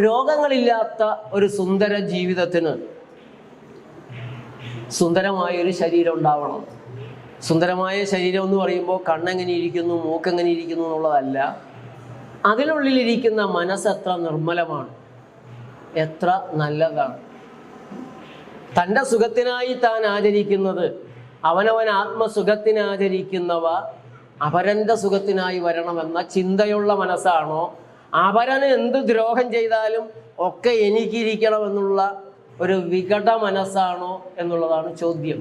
രോഗങ്ങളില്ലാത്ത ഒരു സുന്ദര ജീവിതത്തിന് സുന്ദരമായ ഒരു ശരീരം ഉണ്ടാവണം. സുന്ദരമായ ശരീരം എന്ന് പറയുമ്പോൾ കണ്ണെങ്ങനെ ഇരിക്കുന്നു മൂക്കെങ്ങനെ ഇരിക്കുന്നു എന്നുള്ളതല്ല. അതിനുള്ളിലിരിക്കുന്ന മനസ്സ് എത്ര നിർമ്മലമാണ്. എത്ര നല്ലതാണ്. തന്റെ സുഖത്തിനായി താൻ ആചരിക്കുന്നത് അവനവൻ ആത്മസുഖത്തിനാചരിക്കുന്നവ അപരന്റെ സുഖത്തിനായി വരണമെന്ന ചിന്തയുള്ള മനസ്സാണോ? അപരന് എന്ത് ദ്രോഹം ചെയ്താലും ഒക്കെ എനിക്കിരിക്കണമെന്നുള്ള ഒരു വികട മനസ്സാണോ എന്നുള്ളതാണ് ചോദ്യം.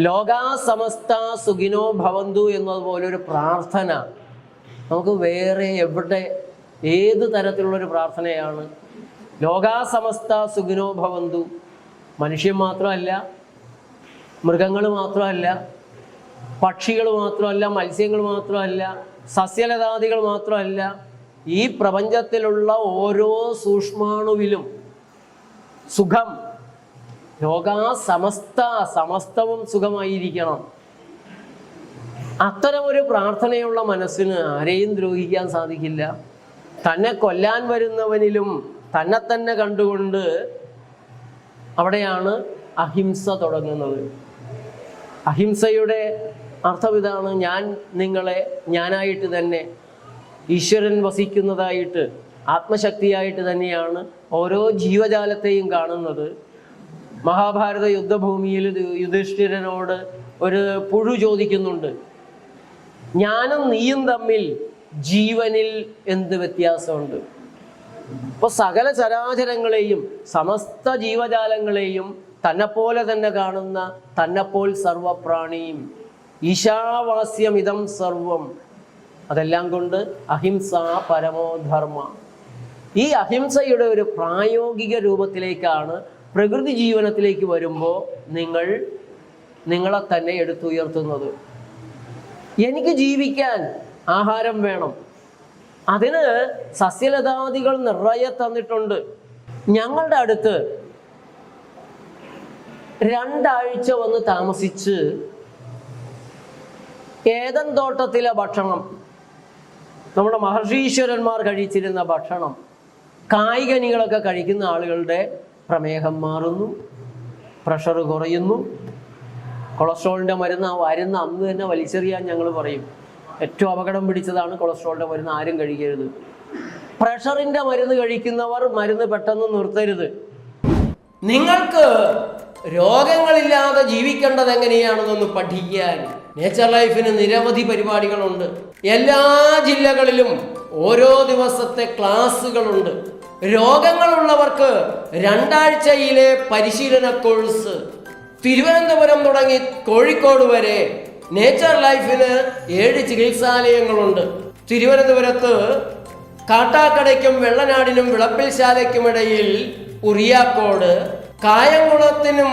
ലോകാ സമസ്ത സുഖിനോ ഭവന്തു എന്നതുപോലെ ഒരു പ്രാർത്ഥന. നമുക്ക് വേറെ എവിടെ ഏത് തരത്തിലുള്ളൊരു പ്രാർത്ഥനയാണ്? ലോകാ സമസ്ത സുഖിനോ ഭവന്തു. മനുഷ്യൻ മാത്രമല്ല മൃഗങ്ങൾ മാത്രമല്ല പക്ഷികൾ മാത്രമല്ല മത്സ്യങ്ങൾ മാത്രമല്ല സസ്യലതാദികൾ മാത്രമല്ല ഈ പ്രപഞ്ചത്തിലുള്ള ഓരോ സൂക്ഷ്മാണുവിലും സുഖം. ലോകാ സമസ്ത സമസ്തവും സുഖമായിരിക്കണം. അത്തരം ഒരു പ്രാർത്ഥനയുള്ള മനസ്സിന് ആരെയും ദ്രോഹിക്കാൻ സാധിക്കില്ല. തന്നെ കൊല്ലാൻ വരുന്നവനിലും തന്നെ തന്നെ കണ്ടുകൊണ്ട് അവിടെയാണ് അഹിംസ തുടങ്ങുന്നത്. അഹിംസയുടെ അർത്ഥം ഇതാണ് ഞാൻ നിങ്ങളെ ഞാനായിട്ട് തന്നെ ഈശ്വരൻ വസിക്കുന്നതായിട്ട് ആത്മശക്തിയായിട്ട് തന്നെയാണ് ഓരോ ജീവജാലത്തെയും കാണുന്നത്. മഹാഭാരത യുദ്ധഭൂമിയിൽ യുധിഷ്ഠിരനോട് ഒരു പുഴു ചോദിക്കുന്നുണ്ട്. ഞാനും നീയും തമ്മിൽ ജീവനിൽ എന്ത് വ്യത്യാസമുണ്ട്? അപ്പോൾ സകല ചരാചരങ്ങളെയും സമസ്ത ജീവജാലങ്ങളെയും തന്നെപ്പോലെ തന്നെ കാണുന്ന തന്നെപ്പോൾ സർവപ്രാണിയും ഈശാവാസ്യമിതം സർവം അതെല്ലാം കൊണ്ട് അഹിംസ പരമോധർമ്മ ഈ അഹിംസയുടെ ഒരു പ്രായോഗിക രൂപത്തിലേക്കാണ് പ്രകൃതി ജീവനത്തിലേക്ക് വരുമ്പോൾ നിങ്ങൾ നിങ്ങളെ തന്നെ എടുത്തുയർത്തുന്നത്. എനിക്ക് ജീവിക്കാൻ ആഹാരം വേണം. അതിന് സസ്യലതാദികൾ നിറയെ തന്നിട്ടുണ്ട്. ഞങ്ങളുടെ അടുത്ത് രണ്ടാഴ്ച വന്ന് താമസിച്ച് ഏതൻ തോട്ടത്തിലെ ഭക്ഷണം നമ്മുടെ മഹർഷീശ്വരന്മാർ കഴിച്ചിരുന്ന ഭക്ഷണം കായികനികളൊക്കെ കഴിക്കുന്ന ആളുകളുടെ പ്രമേഹം മാറുന്നു പ്രഷർ കുറയുന്നു. കൊളസ്ട്രോളിന്റെ മരുന്ന് വരുന്ന അന്ന് തന്നെ വലിച്ചെറിയാൻ ഞങ്ങൾ പറയും. ഏറ്റവും അപകടം പിടിച്ചതാണ് കൊളസ്ട്രോളിന്റെ മരുന്ന് ആരും കഴിക്കരുത്. പ്രഷറിന്റെ മരുന്ന് കഴിക്കുന്നവർ മരുന്ന് പെട്ടെന്ന് നിർത്തരുത്. നിങ്ങൾക്ക് രോഗങ്ങളില്ലാതെ ജീവിക്കേണ്ടത് എങ്ങനെയാണെന്നൊന്ന് പഠിക്കാൻ നേച്ചർ ലൈഫിന് നിരവധി പരിപാടികളുണ്ട്. എല്ലാ ജില്ലകളിലും ഓരോ ദിവസത്തെ ക്ലാസ്സുകളുണ്ട്. രോഗങ്ങളുള്ളവർക്ക് രണ്ടാഴ്ചയിലെ പരിശീലന കോഴ്സ്. തിരുവനന്തപുരം തുടങ്ങി കോഴിക്കോട് വരെ നേച്ചർ ലൈഫിന് ഏഴ് ചികിത്സാലയങ്ങളുണ്ട്. തിരുവനന്തപുരത്ത് കാട്ടാക്കടയ്ക്കും വെള്ളനാടിനും വിളപ്പിൽശാലയ്ക്കുമിടയിൽ ഉറിയാക്കോട് കായംകുളത്തിനും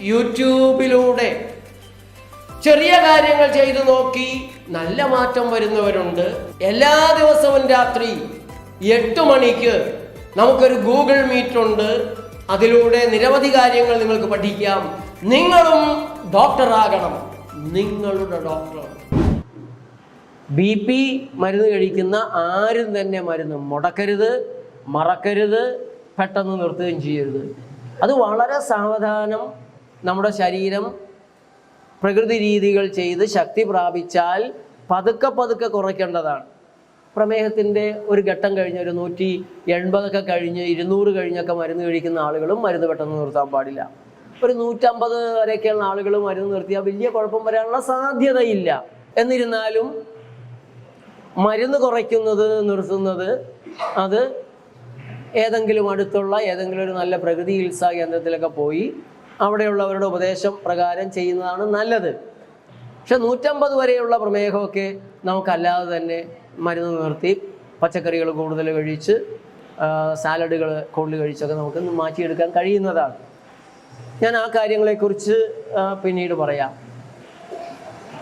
യൂട്യൂബിലൂടെ ചെറിയ കാര്യങ്ങൾ ചെയ്തു നോക്കി നല്ല മാറ്റം വരുന്നവരുണ്ട്. എല്ലാ ദിവസവും രാത്രി എട്ട് മണിക്ക് നമുക്കൊരു ഗൂഗിൾ മീറ്റ് ഉണ്ട്. അതിലൂടെ നിരവധി കാര്യങ്ങൾ നിങ്ങൾക്ക് പഠിക്കാം. നിങ്ങളും ഡോക്ടറാകണം നിങ്ങളുടെ ഡോക്ടർ ബി പി മരുന്ന് കഴിക്കുന്ന ആരും തന്നെ മരുന്ന് മുടക്കരുത് മറക്കരുത് പെട്ടെന്ന് നിർത്തുകയും ചെയ്യരുത്. അത് വളരെ സാവധാനം നമ്മുടെ ശരീരം പ്രകൃതി രീതികൾ ചെയ്ത് ശക്തി പ്രാപിച്ചാൽ പതുക്കെ പതുക്കെ കുറയ്ക്കേണ്ടതാണ്. പ്രമേഹത്തിന്റെ ഒരു ഘട്ടം കഴിഞ്ഞ് ഒരു നൂറ്റി എൺപതൊക്കെ കഴിഞ്ഞ് ഇരുന്നൂറ് കഴിഞ്ഞൊക്കെ മരുന്ന് കഴിക്കുന്ന ആളുകളും മരുന്ന് പെട്ടെന്ന് നിർത്താൻ പാടില്ല. ഒരു നൂറ്റമ്പത് വരെയൊക്കെയുള്ള ആളുകൾ മരുന്ന് നിർത്തിയാൽ വലിയ കുഴപ്പം വരാനുള്ള സാധ്യതയില്ല. എന്നിരുന്നാലും മരുന്ന് കുറയ്ക്കുന്നത് നിർത്തുന്നത് അത് ഏതെങ്കിലും അടുത്തുള്ള ഏതെങ്കിലും ഒരു നല്ല പ്രകൃതി ചികിത്സാ കേന്ദ്രത്തിലൊക്കെ പോയി അവിടെയുള്ളവരുടെ ഉപദേശം പ്രകാരം ചെയ്യുന്നതാണ് നല്ലത്. പക്ഷെ നൂറ്റമ്പത് വരെയുള്ള പ്രമേഹമൊക്കെ നമുക്കല്ലാതെ തന്നെ മരുന്ന് നിർത്തി പച്ചക്കറികൾ കൂടുതൽ കഴിച്ച് സാലഡുകൾ കൂടുതൽ കഴിച്ചൊക്കെ നമുക്ക് മാറ്റിയെടുക്കാൻ കഴിയുന്നതാണ്. ഞാൻ ആ കാര്യങ്ങളെക്കുറിച്ച് പിന്നീട് പറയാം.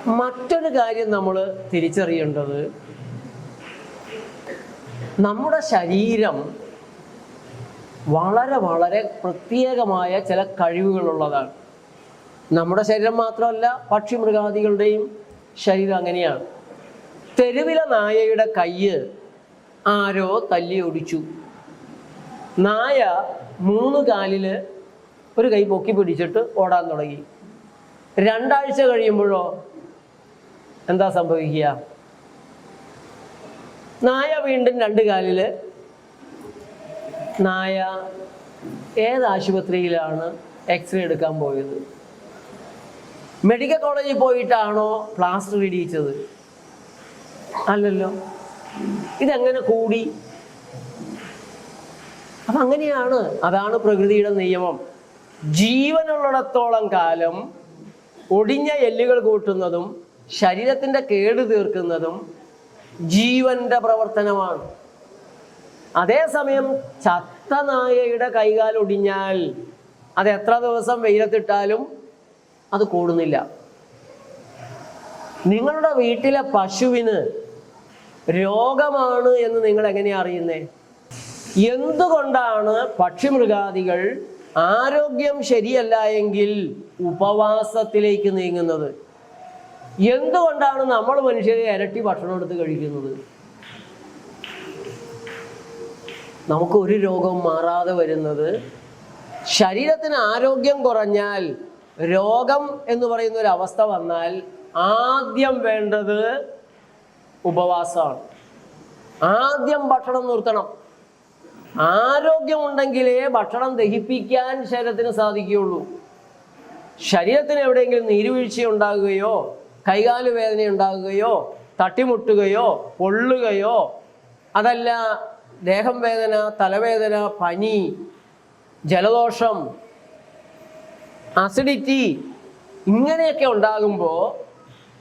മറ്റൊരു കാര്യം നമ്മൾ തിരിച്ചറിയേണ്ടത് നമ്മുടെ ശരീരം വളരെ വളരെ പ്രത്യേകമായ ചില കഴിവുകളുള്ളതാണ്. നമ്മുടെ ശരീരം മാത്രമല്ല പക്ഷി മൃഗാദികളുടെയും ശരീരം അങ്ങനെയാണ്. തെരുവിലെ നായയുടെ കയ്യ് ആരോ തല്ലി ഒടിച്ചു. നായ മൂന്ന് കാലിൽ ഒരു കൈ പൊക്കി പിടിച്ചിട്ട് ഓടാൻ തുടങ്ങി. രണ്ടാഴ്ച കഴിയുമ്പോഴോ എന്താ സംഭവിക്കുക? നായ വീണ്ടും രണ്ട് കാലിൽ നായ ഏത് ആശുപത്രിയിലാണ് എക്സ്റേ എടുക്കാൻ പോയത്? മെഡിക്കൽ കോളേജിൽ പോയിട്ടാണോ പ്ലാസ്റ്റർ ഇടിയിച്ചത് അല്ലല്ലോ. ഇതെങ്ങനെ കൂടി? അപ്പം അങ്ങനെയാണ്. അതാണ് പ്രകൃതിയുടെ നിയമം. ജീവനുള്ളിടത്തോളം കാലം ഒടിഞ്ഞ എല്ലുകൾ കൂട്ടുന്നതും ശരീരത്തിന്റെ കേട് തീർക്കുന്നതും ജീവന്റെ പ്രവർത്തനമാണ്. അതേസമയം ചത്ത നായയുടെ കൈകാൽ ഒടിഞ്ഞാൽ അത് എത്ര ദിവസം വെയിലത്തിട്ടാലും അത് കൂടുന്നില്ല. നിങ്ങളുടെ വീട്ടിലെ പശുവിന് രോഗമാണ് എന്ന് നിങ്ങൾ എങ്ങനെയാ അറിയുന്നേ? എന്തുകൊണ്ടാണ് പക്ഷിമൃഗാദികൾ ആരോഗ്യം ശരിയല്ല എങ്കിൽ ഉപവാസത്തിലേക്ക് നീങ്ങുന്നത്? എന്തുകൊണ്ടാണ് നമ്മൾ മനുഷ്യരെ ഇരട്ടി ഭക്ഷണം എടുത്ത് കഴിക്കുന്നത്? നമുക്ക് ഒരു രോഗം മാറാതെ വരുന്നത് ശരീരത്തിന് ആരോഗ്യം കുറഞ്ഞാൽ രോഗം എന്ന് പറയുന്ന ഒരു അവസ്ഥ വന്നാൽ ആദ്യം വേണ്ടത് ഉപവാസമാണ്. ആദ്യം ഭക്ഷണം നിർത്തണം. ആരോഗ്യമുണ്ടെങ്കിലേ ഭക്ഷണം ദഹിപ്പിക്കാൻ ശരീരത്തിന് സാധിക്കുകയുള്ളൂ. ശരീരത്തിന് എവിടെയെങ്കിലും നീരുവീഴ്ച ഉണ്ടാകുകയോ കൈകാൽ വേദന ഉണ്ടാകുകയോ തട്ടിമുട്ടുകയോ പൊള്ളുകയോ അതല്ല ദേഹം വേദന തലവേദന പനി ജലദോഷം അസിഡിറ്റി ഇങ്ങനെയൊക്കെ ഉണ്ടാകുമ്പോൾ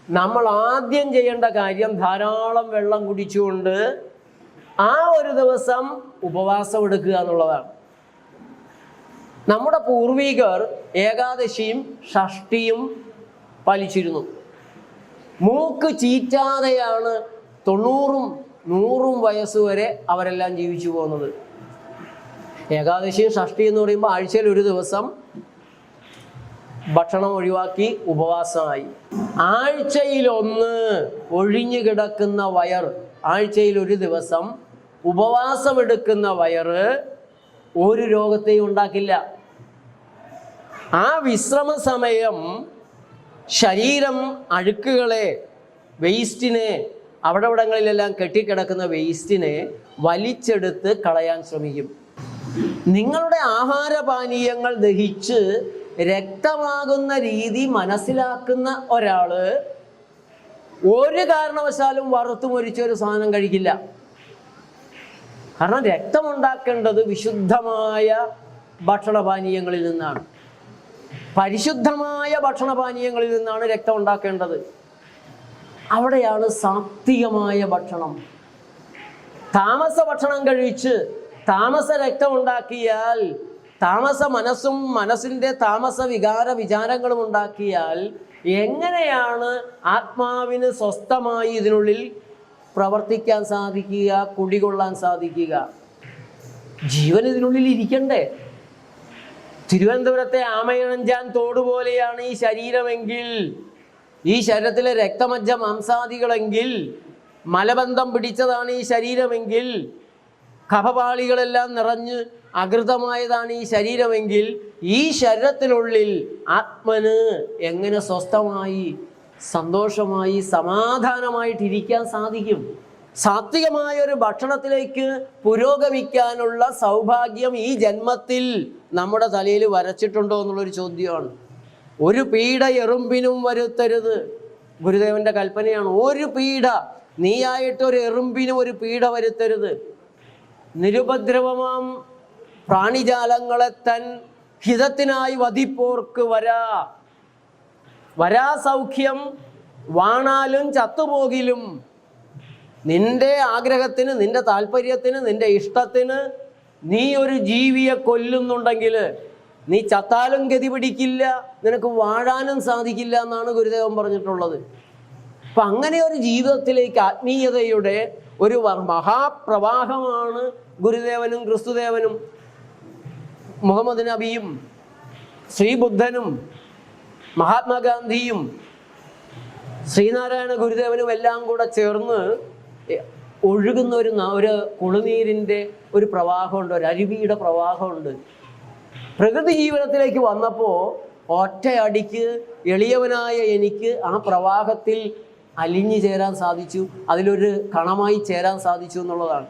നമ്മൾ ആദ്യം ചെയ്യേണ്ട കാര്യം ധാരാളം വെള്ളം കുടിച്ചുകൊണ്ട് ആ ഒരു ദിവസം ഉപവാസം എടുക്കുക എന്നുള്ളതാണ്. നമ്മുടെ പൂർവികർ ഏകാദശിയും ഷഷ്ടിയും പാലിച്ചിരുന്നു. മൂക്ക് ചീറ്റാതെയാണ് തൊണ്ണൂറും നൂറും വയസ്സ് വരെ അവരെല്ലാം ജീവിച്ചു പോകുന്നത്. ഏകാദശിയും ഷഷ്ടി എന്ന് പറയുമ്പോൾ ആഴ്ചയിൽ ഒരു ദിവസം ഭക്ഷണം ഒഴിവാക്കി ഉപവാസമായി. ആഴ്ചയിലൊന്ന് ഒഴിഞ്ഞു കിടക്കുന്ന വയർ ആഴ്ചയിൽ ഒരു ദിവസം ഉപവാസമെടുക്കുന്ന വയറ് ഒരു രോഗത്തെയും ഉണ്ടാക്കില്ല. ആ വിശ്രമ സമയം ശരീരം അഴുക്കുകളെ വേസ്റ്റിനെ അവിടെ ഇവിടങ്ങളിലെല്ലാം കെട്ടിക്കിടക്കുന്ന വേസ്റ്റിനെ വലിച്ചെടുത്ത് കളയാൻ ശ്രമിക്കും. നിങ്ങളുടെ ആഹാരപാനീയങ്ങൾ ദഹിച്ച് രക്തമാകുന്ന രീതി മനസ്സിലാക്കുന്ന ഒരാൾ ഒരു കാരണവശാലും വറുത്തു മുരിച്ച ഒരു സാധനം കഴിക്കില്ല. കാരണം രക്തമുണ്ടാക്കേണ്ടത് വിശുദ്ധമായ ഭക്ഷണപാനീയങ്ങളിൽ നിന്നാണ്. പരിശുദ്ധമായ ഭക്ഷണപാനീയങ്ങളിൽ നിന്നാണ് രക്തം ഉണ്ടാക്കേണ്ടത് അവിടെയാണ് സാത്വികമായ ഭക്ഷണം. താമസ ഭക്ഷണം കഴിച്ച് താമസ രക്തം ഉണ്ടാക്കിയാൽ താമസ മനസ്സും മനസ്സിന്റെ താമസ വികാര വിചാരങ്ങളും ഉണ്ടാക്കിയാൽ എങ്ങനെയാണ് ആത്മാവിന് സ്വസ്ഥമായി ഇതിനുള്ളിൽ പ്രവർത്തിക്കാൻ സാധിക്കുക കുടികൊള്ളാൻ സാധിക്കുക? ജീവൻ ഇതിനുള്ളിൽ ഇരിക്കണ്ടേ? തിരുവനന്തപുരത്തെ ആമയണഞ്ചാൻ തോടുപോലെയാണ് ഈ ശരീരമെങ്കിൽ ഈ ശരീരത്തിലെ രക്തമജ്ജ മാംസാദികളെങ്കിൽ മലബന്ധം പിടിച്ചതാണ് ഈ ശരീരമെങ്കിൽ കഫപാളികളെല്ലാം നിറഞ്ഞ് അകൃതമായതാണ് ഈ ശരീരമെങ്കിൽ ഈ ശരീരത്തിനുള്ളിൽ ആത്മന് എങ്ങനെ സ്വസ്ഥമായി സന്തോഷമായി സമാധാനമായിട്ടിരിക്കാൻ സാധിക്കും? സാത്വികമായ ഒരു ഭക്ഷണത്തിലേക്ക് പുരോഗമിക്കാനുള്ള സൗഭാഗ്യം ഈ ജന്മത്തിൽ നമ്മുടെ തലയിൽ വരച്ചിട്ടുണ്ടോ എന്നുള്ളൊരു ചോദ്യമാണ്. ഒരു പീഡ എറുമ്പിനും വരുത്തരുത്. ഗുരുദേവന്റെ കൽപ്പനയാണ്. ഒരു പീഡ നീയായിട്ട് ഒരു എറുമ്പിനും ഒരു പീഡ വരുത്തരുത്. നിരുപദ്രവമാം പ്രാണിജാലങ്ങളെ തൻ ഹിതത്തിനായി വധിപ്പോർക്ക് വരാ. വരാ സൗഖ്യം വാണാലും ചത്തുപോകിലും. നിന്റെ ആഗ്രഹത്തിന് നിന്റെ താല്പര്യത്തിന് നിന്റെ ഇഷ്ടത്തിന് നീ ഒരു ജീവിയെ കൊല്ലുന്നുണ്ടെങ്കിൽ നീ ചത്താലും ഗതി പിടിക്കില്ല നിനക്ക് വാഴാനും സാധിക്കില്ല എന്നാണ് ഗുരുദേവൻ പറഞ്ഞിട്ടുള്ളത്. അപ്പൊ അങ്ങനെ ഒരു ജീവിതത്തിലേക്ക് ആത്മീയതയുടെ ഒരു മഹാപ്രവാഹമാണ് ഗുരുദേവനും ക്രിസ്തുദേവനും മുഹമ്മദ് നബിയും ശ്രീബുദ്ധനും മഹാത്മാഗാന്ധിയും ശ്രീനാരായണ ഗുരുദേവനും എല്ലാം കൂടെ ചേർന്ന് ഒഴുകുന്ന ഒരു ഒരു കുളിനീരിന്റെ ഒരു പ്രവാഹമുണ്ട് ഒരു അരുവിയുടെ പ്രവാഹമുണ്ട്. പ്രകൃതി ജീവനത്തിലേക്ക് വന്നപ്പോൾ ഒറ്റയടിക്ക് എളിയവനായ എനിക്ക് ആ പ്രവാഹത്തിൽ അലിഞ്ഞു ചേരാൻ സാധിച്ചു. അതിലൊരു കണമായി ചേരാൻ സാധിച്ചു എന്നുള്ളതാണ്.